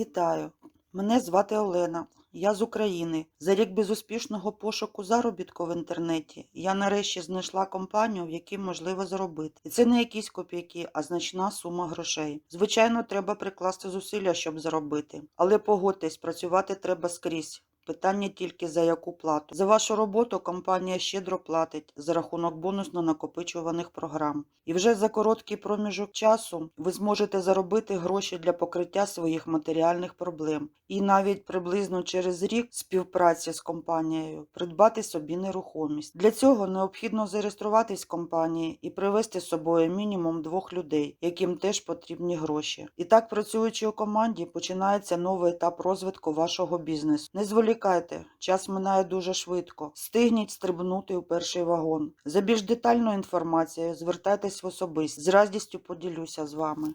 Вітаю! Мене звати Олена. Я з України. За рік безуспішного пошуку заробітку в інтернеті я нарешті знайшла компанію, в якій можливо заробити. І це не якісь копійки, а значна сума грошей. Звичайно, треба прикласти зусилля, щоб заробити. Але погодьтесь, працювати треба скрізь. Питання тільки за яку плату. За вашу роботу компанія щедро платить за рахунок бонусно накопичуваних програм. І вже за короткий проміжок часу ви зможете заробити гроші для покриття своїх матеріальних проблем. І навіть приблизно через рік співпраці з компанією придбати собі нерухомість. Для цього необхідно зареєструватись в компанії і привести з собою мінімум двох людей, яким теж потрібні гроші. І так, працюючи у команді, починається новий етап розвитку вашого бізнесу. Не зволікайте, час минає дуже швидко. Стигніть стрибнути у перший вагон. За більш детальною інформацією звертайтесь в особист. З радістю поділюся з вами.